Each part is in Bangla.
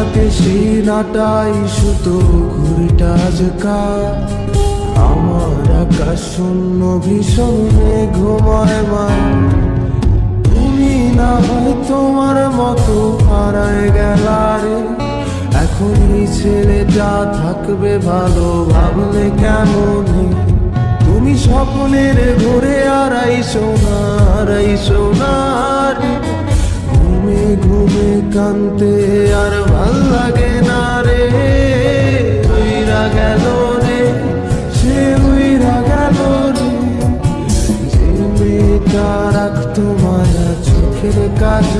হাতে সেই নাটাই সুতো ঘুরিটা আজকা আমার আকাশ শূন্য ভীষণ ঘুমায় মা তুমি না হয় তোমার মতো হারায় গেলারে এখন এই ছেলেটা থাকবে ভালো, ভাবলে কেমন? তুমি স্বপ্নের ঘুরে আড়াই সোনার এই সোনার ঘুমে ঘুমে কানতে আর ভালো লাগে না রে। উইরা গেল রে, সে উইরা গেল রে। যে মেয়েটা রাখতো মায়া চোখের কাজলে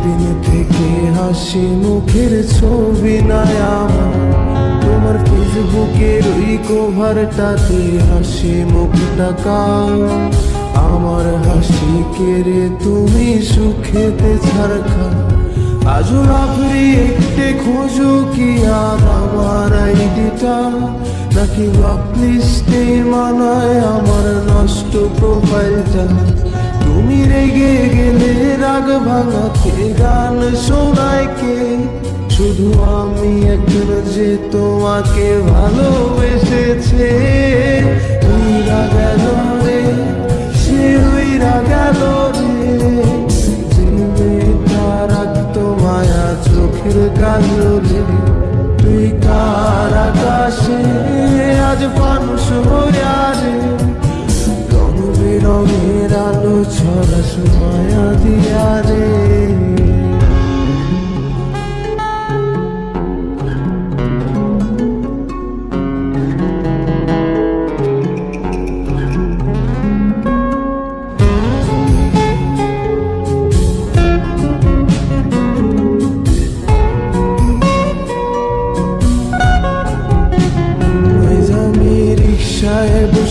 সেদিন থেকে হাসি মুখের ছবি নাই আমার। তোমার ফেসবুকের ওই কভারটাতে হাসি মুখ টাকা আমার হাসি কেড়ে তুমি সুখেতে ছাড়খা? আজও লাভরি একটে খোঁজো কি আর আমার আইডিটা? নাকি ব্লকলিস্টে মানায় আমার নষ্ট প্রোফাইলটা তুমি রেগে গেলে রাগ ভাঙাতে গান শোনায় শুধু আমি একজন যে তোমাকে ভালোবেসেছে। উইরা গেল রে, সে উইরা গেল রে। যে মেয়েটা রাখতো মায়া চোখের কাজলে, তুই কার আকাশে? আজ মানুষ হইয়া ছড়াস মায়া দিয়া রে।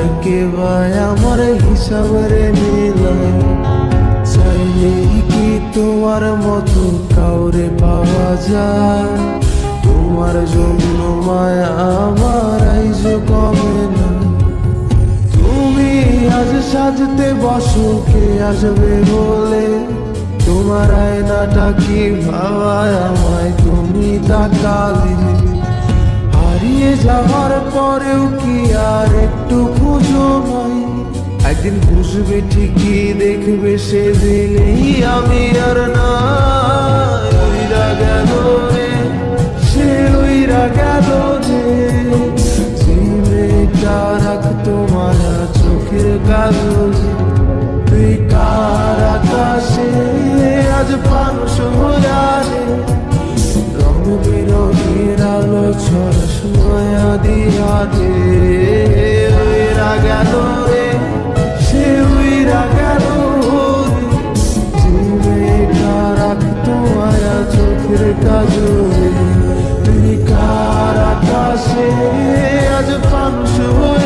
ভাই আমার হিসাবে মিলাই চাইলে কি তোমার মতো কাউরে পাওয়া যায় তোমার জন্য মায়া আমার আইজ কমে না তুমি আজ সাজতে বসো কে আসবে বলে তোমার আয়নাটা কি ভাবায় আমায় তুমি তাকালে হারিয়ে যাওয়ার পরেও কি আর একদিন বুঝবে ঠিকই দেখবে সেদিনই আমি আর না। আজ প্রাণ শুয়া